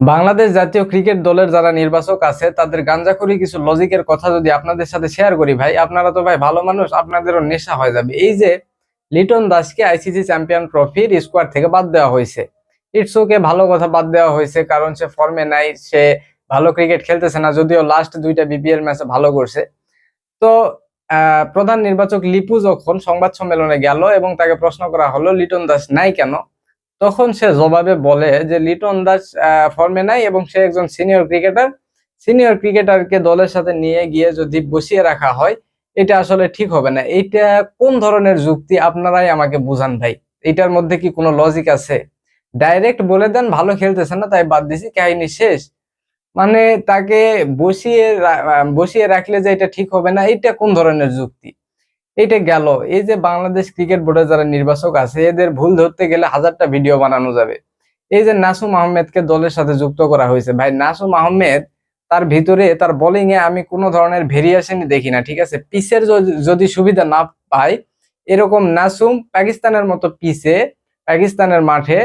বাংলাদেশ জাতীয় ক্রিকেট দলের যারা নির্বাচক আছে, তাদের গাঞ্জাখুরি কিছু লজিকের কথা যদি আপনাদের সাথে শেয়ার করি ভাই, আপনারা তো ভাই ভালো মানুষ, আপনাদেরও নেশা হয়ে যাবে। এই যে লিটন দাসকে আইসিসি চ্যাম্পিয়ন ট্রফির স্কোয়াড থেকে বাদ দেওয়া হয়েছে। ইটস ওকে ভালো কথা বাদ দেওয়া হয়েছে, কারণ সে ফর্মে নাই, সে ভালো ক্রিকেট খেলতেছে না, যদিও লাস্ট দুইটা বিপিএল ম্যাচে ভালো করছে। তো প্রধান নির্বাচক লিপু যখন সংবাদ সম্মেলনে গেল এবং তাকে প্রশ্ন করা হলো, লিটন দাস নাই কেন? তখন সে জবাবে বলে যে, লিটন দাস ফর্মে নাই এবং সে একজন সিনিয়র ক্রিকেটার। সিনিয়র ক্রিকেটারকে দলের সাথে নিয়ে গিয়ে যদি বসিয়ে রাখা হয়, এটা আসলে ঠিক হবে না। এইটা কোন ধরনের যুক্তি? আপনারাই আমাকে বুঝান ভাই। এটার মধ্যে কি কোনো লজিক আছে? ডাইরেক্ট বলে দেন, ভালো খেলতেছে না, তাই বাদ দিছি, কাহিনী শেষ। মানে তাকে বসিয়ে বসিয়ে রাখলে যে এটা ঠিক হবে না এটা কোন ধরনের যুক্তি? এটা গেল। এই যে বাংলাদেশ ক্রিকেট বোর্ডের যারা নির্বাচক আছে, এদের ভুল ধরতে গেলে হাজারটা ভিডিও বানানো যাবে। এই যে নাসুম আহমেদকে দলের সাথে যুক্ত করা হয়েছে। ভাই নাসুম আহমেদ তার ভিতরে, তার বোলিং এ আমি কোনো ধরনের ভেরিয়েশনই দেখি না, ঠিক আছে? পিসের যদি- যদি সুবিধা না পাই, এরকম নাসুম পাকিস্তানের মতো পিসে পাকিস্তানের মাঠে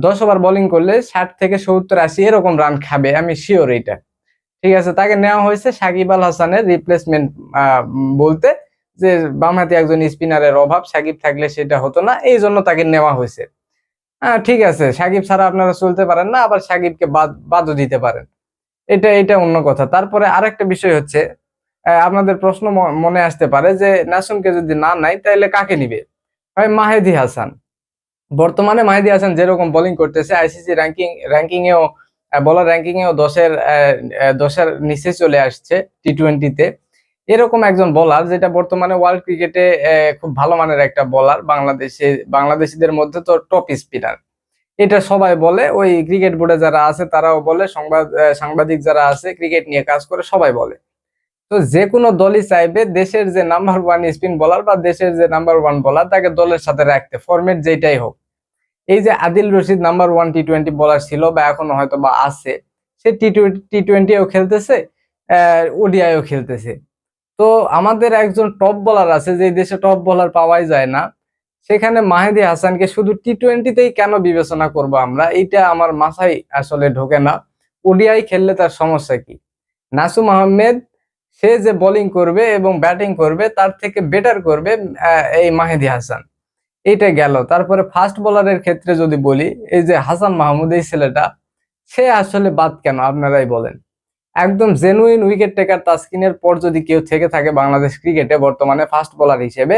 দশ ওভার বোলিং করলে ষাট থেকে সত্তর, আশি এরকম রান খাবে, আমি শিওর এটা ঠিক আছে, তাকে নেওয়া হয়েছে সাকিব আল হাসানের রিপ্লেসমেন্ট বলতে যে বামহাতি একজন স্পিনারের অভাব, সাকিব থাকলে সেটা হতো না, এই জন্য তাকে নেওয়া হয়েছে। হ্যাঁ ঠিক আছে, সাকিব ছাড়া আপনারা চলতে পারেন না, আবার সাকিবকে বাদ, বাদও দিতে পারেন। এটা এটা অন্য কথা। তারপরে আরেকটা বিষয় হচ্ছে আপনাদের প্রশ্ন মনে আসতে পারে যে, নাসুমকে যদি না নাই তাহলে কাকে নিবে? ভাই, মাহেদি হাসান। বর্তমানে মাহেদি হাসান যেরকম বোলিং করতেছে আইসিসি র্যাঙ্কিং র্যাঙ্কিং এও বলার র্যাঙ্কিংয়েও দশের দশের নিচে চলে আসছে টি টোয়েন্টিতে এরকম একজন বোলার যেটা বর্তমানে ওয়ার্ল্ড ক্রিকেটে খুব ভালো মানের একটা বোলার বাংলাদেশে, বাংলাদেশিদের মধ্যে তো টপ স্পিনার এটা সবাই বলে, ওই ক্রিকেট বোর্ডে যারা আছে তারাও বলে, সংবাদ সাংবাদিক যারা আছে ক্রিকেট নিয়ে কাজ করে সবাই বলে। তো যে কোনো দলই চাইবে দেশের যে নাম্বার ওয়ান স্পিন বলার বা দেশের যে নাম্বার ওয়ান বলার তাকে দলের সাথে রাখতে ফরম্যাট যেটাই হোক। এই যে Adil Rashid number one T twenty bowler ছিল বা এখনও হয়তো বা আছে, সে টি টোয়েন্টি টি টোয়েন্টিও খেলতেছে ওডিআইও খেলতেছে। তো আমাদের একজন টপ বোলার আছে, যে দেশে টপ বোলার পাওয়াই যায় না, সেখানে মাহেদি হাসানকে শুধু টি টোয়েন্টিতেই কেন বিবেচনা করব আমরা? এইটা আমার মাথায় আসলে ঢোকে না। ওডিআই খেললে তার সমস্যা কি? নাসুম আহমেদ, সে যে বোলিং করবে এবং ব্যাটিং করবে, তার থেকে বেটার করবে এই মাহেদি হাসান। এইটা গেল। তারপরে ফাস্ট বোলারের ক্ষেত্রে যদি বলি, এই যে হাসান মাহমুদ, এই ছেলেটা, সে আসলে বাদ কেন? আপনারাই বলেন। একদম জেনুইন উইকেট টেকার তাসকিনের পর যদি কেউ থেকে থাকে বাংলাদেশ ক্রিকেটে বর্তমানে ফাস্ট বোলার হিসেবে,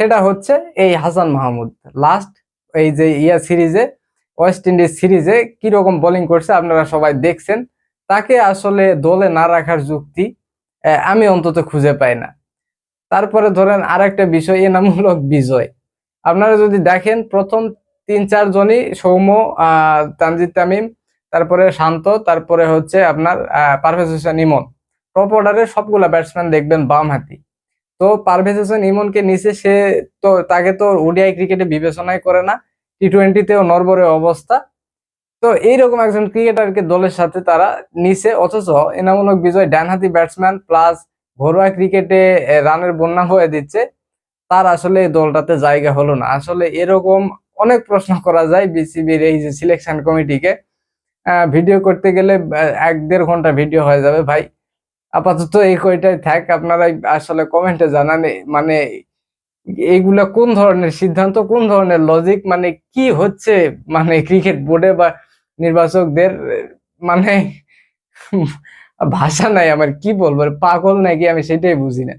সেটা হচ্ছে এই হাসান মাহমুদ। লাস্ট এই যে ইয়া সিরিজে ওয়েস্ট ইন্ডিজ সিরিজে কীরকম বোলিং করছে আপনারা সবাই দেখছেন। তাকে আসলে দলে না রাখার যুক্তি আমি অন্তত খুঁজে পাই না। তারপরে ধরেন আরেকটা বিষয়, এনামূলক বিজয়। আপনারা যদি দেখেন, প্রথম তিন চারজনই সৌম্য তানজিদ তামিম তারপরে শান্ত, তারপরে হচ্ছে আপনার পারভেজ হোসেন ইমন টপ অর্ডারের সবগুলা ব্যাটসম্যান দেখবেন বাম হাতি। তো পারভেজ হোসেন ইমনকে নিচে সে তো, তাকে তো ওডিআই ক্রিকেটে বিবেচনাই করে না। টি টোয়েন্টিতেও নরবরে অবস্থা। তো এইরকম একজন ক্রিকেটারকে দলের সাথে তারা নিচে অথচ এনামূলক বিজয় ডানহাতি ব্যাটসম্যান প্লাস ঘরোয়া ক্রিকেটে রানের বন্যা হয়ে দিচ্ছে। তার আসলে এই দলটাতে জায়গা হলো না। আসলে এরকম অনেক প্রশ্ন করা যায়। বিসিবির এই যে সিলেকশন কমিটিকে ভিডিও করতে গেলে এক দেড় ঘণ্টা ভিডিও হয়ে যাবে। ভাই, আপাতত এই কয়টাই থাক আপনারা আসলে কমেন্টে জানান মানে এইগুলা কোন ধরনের সিদ্ধান্ত, কোন ধরনের লজিক মানে কি হচ্ছে মানে ক্রিকেট বোর্ডে বা নির্বাচকদের মানে ভাষা নাই আমার, কি বলব, পাগল নাকি আমি সেটাই বুঝি না।